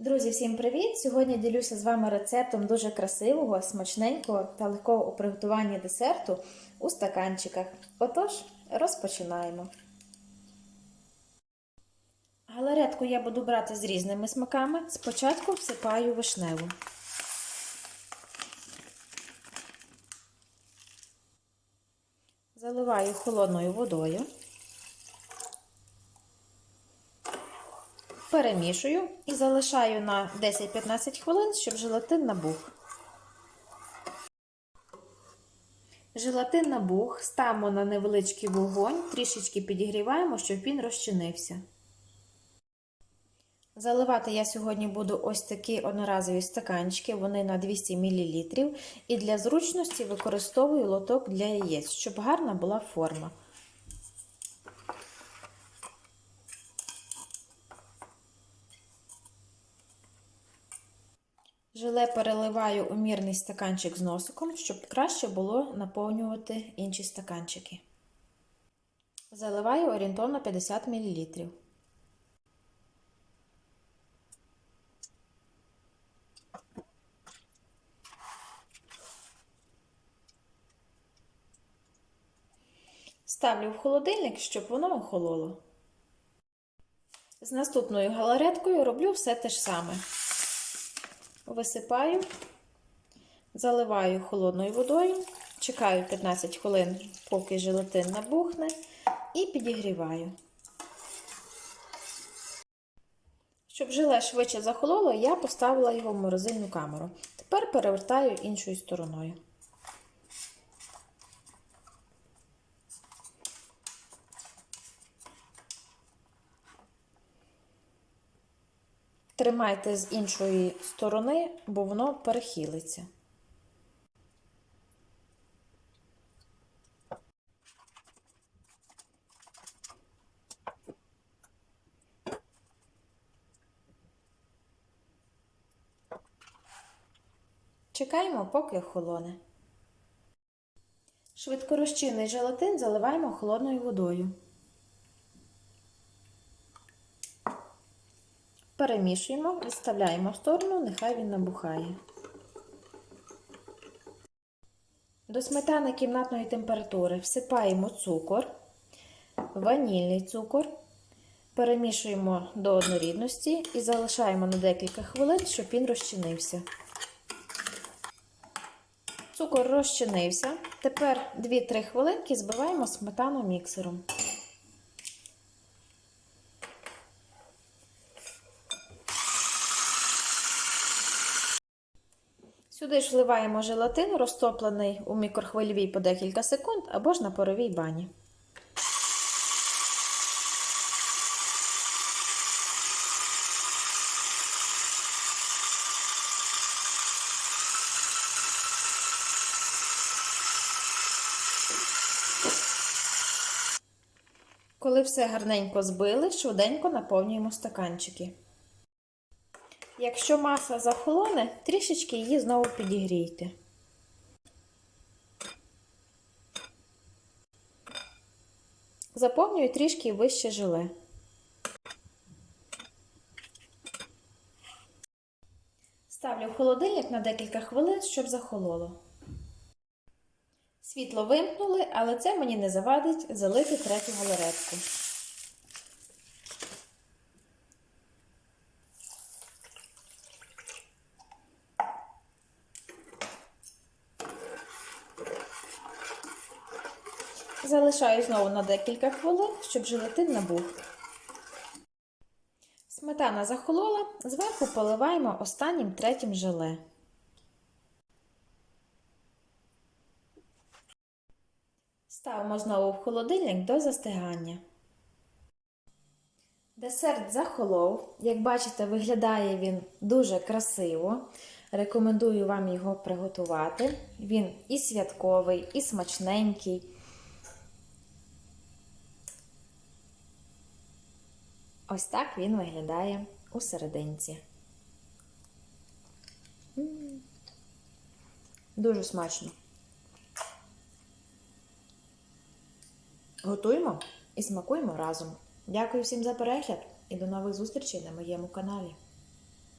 Друзі, всім привіт! Сьогодні ділюся з вами рецептом дуже красивого, смачненького та легкого у приготуванні десерту у стаканчиках. Отож, розпочинаємо. Галаретку я буду брати з різними смаками. Спочатку всипаю вишневу. Заливаю холодною водою. Перемішую і залишаю на 10-15 хвилин, щоб желатин набух. Желатин набух, ставимо на невеличкий вогонь, трішечки підігріваємо, щоб він розчинився. Заливати я сьогодні буду ось такі одноразові стаканчики, вони на 200 мл. І для зручності використовую лоток для яєць, щоб гарна була форма. Желе переливаю у мірний стаканчик з носиком, щоб краще було наповнювати інші стаканчики. Заливаю орієнтовно 50 мл. Ставлю в холодильник, щоб воно охололо. З наступною галареткою роблю все те ж саме. Висипаю, заливаю холодною водою, чекаю 15 хвилин, поки желатин набухне, і підігріваю. Щоб желе швидше захололо, я поставила його в морозильну камеру. Тепер перевертаю іншою стороною. Тримайте з іншої сторони, бо воно перехилиться. Чекаємо, поки охолоне. Швидкорозчинний желатин заливаємо холодною водою. Перемішуємо, відставляємо в сторону, нехай він набухає. До сметани кімнатної температури всипаємо цукор, ванільний цукор, перемішуємо до однорідності і залишаємо на декілька хвилин, щоб він розчинився. Цукор розчинився. Тепер 2-3 хвилинки збиваємо сметану міксером. Сюди ж вливаємо желатин, розтоплений у мікрохвильовій по декілька секунд або ж на паровій бані. Коли все гарненько збили, швиденько наповнюємо стаканчики. Якщо маса захолоне, трішечки її знову підігрійте. Заповнюю трішки вище желе. Ставлю в холодильник на декілька хвилин, щоб захололо. Світло вимкнули, але це мені не завадить залити третю галеретку. Залишаю знову на декілька хвилин, щоб желатин набух. Сметана захолола, зверху поливаємо останнім третім желе. Ставимо знову в холодильник до застигання. Десерт захолов. Як бачите, виглядає він дуже красиво. Рекомендую вам його приготувати. Він і святковий, і смачненький. Ось так він виглядає у серединці. Дуже смачно. Готуємо і смакуємо разом. Дякую всім за перегляд і до нових зустрічей на моєму каналі.